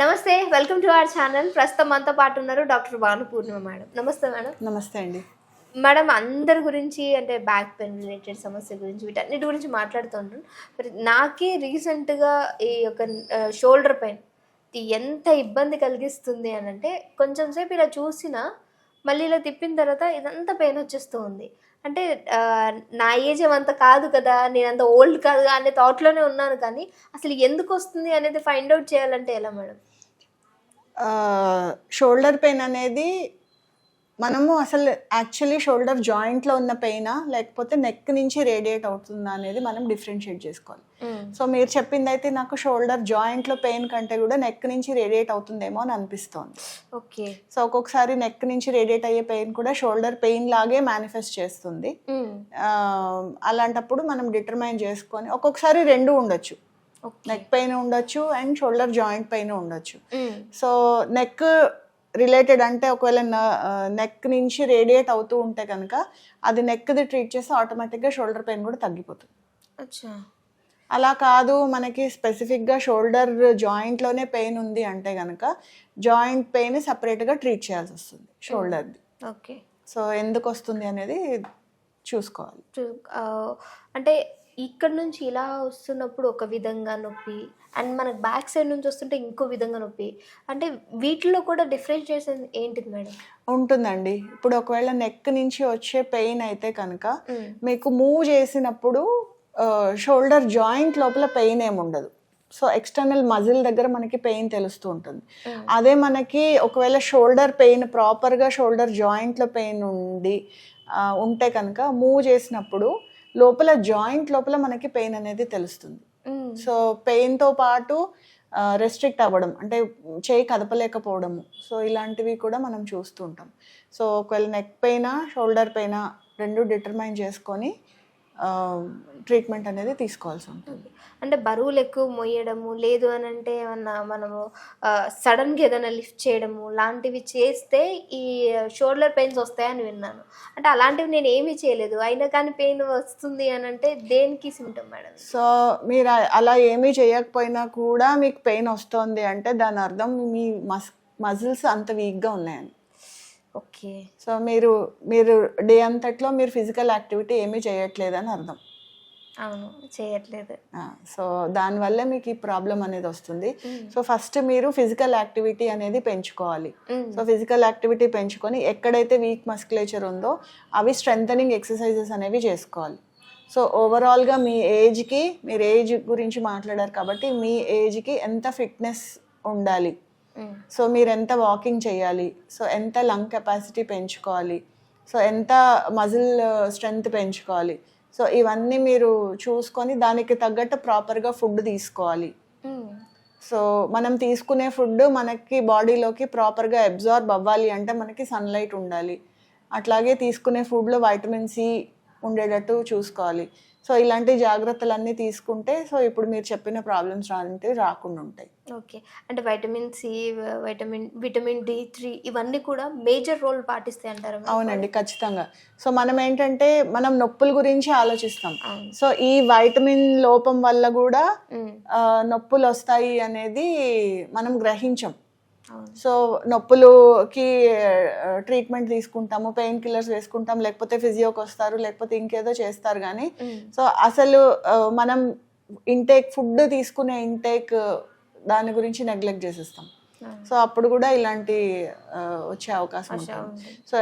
నమస్తే welcome to our channel. ప్రస్తుతం మనతో పాటు ఉన్నారు డాక్టర్ భాను పూర్ణిమ మేడం. నమస్తే మేడం. నమస్తే అండి. మేడం అందరి గురించి అంటే బ్యాక్ పెయిన్ రిలేటెడ్ సమస్య గురించి వీటన్నిటి గురించి మాట్లాడుతుంటాను నాకే రీసెంట్గా ఈ యొక్క షోల్డర్ పెయిన్ ఎంత ఇబ్బంది కలిగిస్తుంది అని అంటే కొంచెం సేపు ఇలా చూసినా మళ్ళీ ఇలా తిప్పిన తర్వాత ఇదంతా పెయిన్ వచ్చేస్తూ ఉంది. అంటే నా ఏజ్ ఏమంత కాదు కదా నేను అంత ఓల్డ్ కాదు అనే థాట్లోనే ఉన్నాను కానీ అసలు ఎందుకు వస్తుంది అనేది ఫైండ్ అవుట్ చేయాలంటే ఎలా మేడం? షోల్డర్ పెయిన్ అనేది మనము అసలు యాక్చువల్లీ షోల్డర్ జాయింట్లో ఉన్న పెయినా లేకపోతే నెక్ నుంచి రేడియేట్ అవుతుందా అనేది మనం డిఫరెన్షియేట్ చేసుకోవాలి. సో మీరు చెప్పింది అయితే నాకు షోల్డర్ జాయింట్లో పెయిన్ కంటే కూడా నెక్ నుంచి రేడియేట్ అవుతుందేమో అని అనిపిస్తోంది. ఓకే. సో ఒక్కొక్కసారి నెక్ నుంచి రేడియేట్ అయ్యే పెయిన్ కూడా షోల్డర్ పెయిన్ లాగే మేనిఫెస్ట్ చేస్తుంది. ఆ, అలాంటప్పుడు మనం డిటర్మైన్ చేసుకొని ఒక్కొక్కసారి రెండు ఉండొచ్చు. నెక్ పెయిన్ ఉండొచ్చు అండ్ షోల్డర్ జాయింట్ పెయిన్ ఉండొచ్చు. సో నెక్ రిలేటెడ్ అంటే ఒకవేళ నెక్ నుంచి రేడియేట్ అవుతూ ఉంటే కనుక అది నెక్ది ట్రీట్ చేస్తే ఆటోమేటిక్గా షోల్డర్ పెయిన్ కూడా తగ్గిపోతుంది. అచ్చా. అలా కాదు మనకి స్పెసిఫిక్గా షోల్డర్ జాయింట్లోనే పెయిన్ ఉంది అంటే కనుక జాయింట్ పెయిన్ సపరేట్గా ట్రీట్ చేయాల్సి వస్తుంది షోల్డర్ది ఓకే సో ఎందుకు వస్తుంది అనేది చూసుకోవాలి. అంటే ఇక్కడ నుంచి ఇలా వస్తున్నప్పుడు ఒక విధంగా నొప్పి అండ్ మనకు బ్యాక్ సైడ్ నుంచి వస్తుంటే ఇంకో విధంగా నొప్పి. అంటే వీటిలో కూడా డిఫరెన్షియేషన్ ఏంటిది మేడం? ఉంటుందండి. ఇప్పుడు ఒకవేళ నెక్ నుంచి వచ్చే పెయిన్ అయితే కనుక మీకు మూవ్ చేసినప్పుడు షోల్డర్ జాయింట్ లోపల పెయిన్ ఏమి ఉండదు. సో ఎక్స్టర్నల్ మజిల్ దగ్గర మనకి పెయిన్ తెలుస్తూ ఉంటుంది. అదే మనకి ఒకవేళ షోల్డర్ పెయిన్ ప్రాపర్గా షోల్డర్ జాయింట్లో పెయిన్ ఉండి ఉంటే కనుక మూవ్ చేసినప్పుడు లోపల జాయింట్ లోపల మనకి పెయిన్ అనేది తెలుస్తుంది. సో పెయిన్తో పాటు రెస్ట్రిక్ట్ అవ్వడం అంటే చేయి కదపలేకపోవడము. సో ఇలాంటివి కూడా మనం చూస్తూ ఉంటాం. సో ఒకవేళ నెక్ పెయిన్ షోల్డర్ పెయిన్ రెండు డిటర్మైన్ చేసుకొని ట్రీట్మెంట్ అనేది తీసుకోవాల్సి ఉంటుంది. అంటే బరువులు ఎక్కువ మోయడము లేదు అని అంటే ఏమన్నా మనము సడన్గా ఏదైనా లిఫ్ట్ చేయడము లాంటివి చేస్తే ఈ షోల్డర్ పెయిన్స్ వస్తాయని విన్నాను. అంటే అలాంటివి నేను ఏమీ చేయలేదు. అయినా కానీ పెయిన్ వస్తుంది అని అంటే దేనికి సిమ్టమ్ మేడం సో మీరు అలా ఏమీ చేయకపోయినా కూడా మీకు పెయిన్ వస్తుంది అంటే దాని అర్థం మీ మస్ మజిల్స్ అంత వీక్గా ఉన్నాయని. ఓకే. సో మీరు మీరు డే అంతట్లో మీరు ఫిజికల్ యాక్టివిటీ ఏమీ చేయట్లేదని అర్థం. అవును చేయట్లేదు. సో దానివల్ల మీకు ఈ ప్రాబ్లం అనేది వస్తుంది. సో ఫస్ట్ మీరు ఫిజికల్ యాక్టివిటీ అనేది పెంచుకోవాలి. సో ఫిజికల్ యాక్టివిటీ పెంచుకొని ఎక్కడైతే వీక్ మస్కులేచర్ ఉందో అవి స్ట్రెంథనింగ్ ఎక్సర్సైజెస్ అనేవి చేసుకోవాలి. సో ఓవరాల్గా మీ ఏజ్కి మీరు ఏజ్ గురించి మాట్లాడారు కాబట్టి మీ ఏజ్కి ఎంత ఫిట్నెస్ ఉండాలి. సో మీరు ఎంత వాకింగ్ చేయాలి? సో ఎంత లంగ్ కెపాసిటీ పెంచుకోవాలి? సో ఎంత మజిల్ స్ట్రెంగ్త్ పెంచుకోవాలి? సో ఇవన్నీ మీరు చూసుకొని దానికి తగ్గట్టు ప్రాపర్గా ఫుడ్ తీసుకోవాలి. Mm. సో మనం తీసుకునే ఫుడ్ మనకి బాడీలోకి ప్రాపర్గా అబ్జార్బ్ అవ్వాలి అంటే మనకి సన్లైట్ ఉండాలి. అట్లాగే తీసుకునే ఫుడ్లో వైటమిన్ సి ఉండేటట్టు చూసుకోవాలి. సో ఇలాంటి జాగ్రత్తలన్నీ తీసుకుంటే సో ఇప్పుడు మీరు చెప్పిన ప్రాబ్లమ్స్ లాంటివి రాకుండా ఉంటాయి. ఓకే. అంటే vitamin C vitamin vitamin D three ఇవన్నీ కూడా మేజర్ రోల్ పాటిస్తాయి అంటారు అవునండి ఖచ్చితంగా. సో మనం ఏంటంటే మనం నొప్పుల గురించి ఆలోచిస్తాం. సో ఈ వైటమిన్ లోపం వల్ల కూడా నొప్పులు వస్తాయి అనేది మనం గ్రహించం. సో నొప్పులుకి ట్రీట్మెంట్ తీసుకుంటాము పెయిన్ కిల్లర్స్ వేసుకుంటాం లేకపోతే ఫిజియోకి వస్తారు లేకపోతే ఇంకేదో చేస్తారు కానీ. సో అసలు మనం ఇంటేక్ ఫుడ్ తీసుకునే ఇంటేక్ దాని గురించి నెగ్లెక్ట్ చేసేస్తాం. సో అప్పుడు కూడా ఇలాంటి వచ్చే అవకాశం ఉంటుంది. సో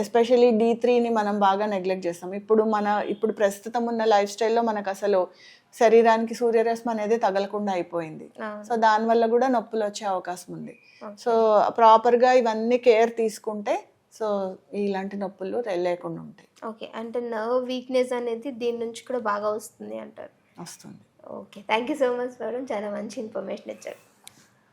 ఎస్పెషల్లీ డి త్రీని మనం బాగా నెగ్లెక్ట్ చేస్తాం ఇప్పుడు మన ఇప్పుడు ప్రస్తుతం ఉన్న లైఫ్ స్టైల్లో మనకు అసలు శరీరానికి సూర్యరశ్మి అనేది తగలకుండా అయిపోయింది. సో దానివల్ల కూడా నొప్పులు వచ్చే అవకాశం ఉంది. సో ప్రాపర్గా ఇవన్నీ కేర్ తీసుకుంటే సో ఇలాంటి నొప్పులు లేకుండా ఉంటాయి. ఓకే. అంటే నర్వ్ వీక్నెస్ అనేది దీని నుంచి కూడా బాగా వస్తుంది అంటారు. వస్తుంది. Okay. Thank you so much madam. చాలా మంచి ఇన్ఫర్మేషన్ ఇచ్చారు.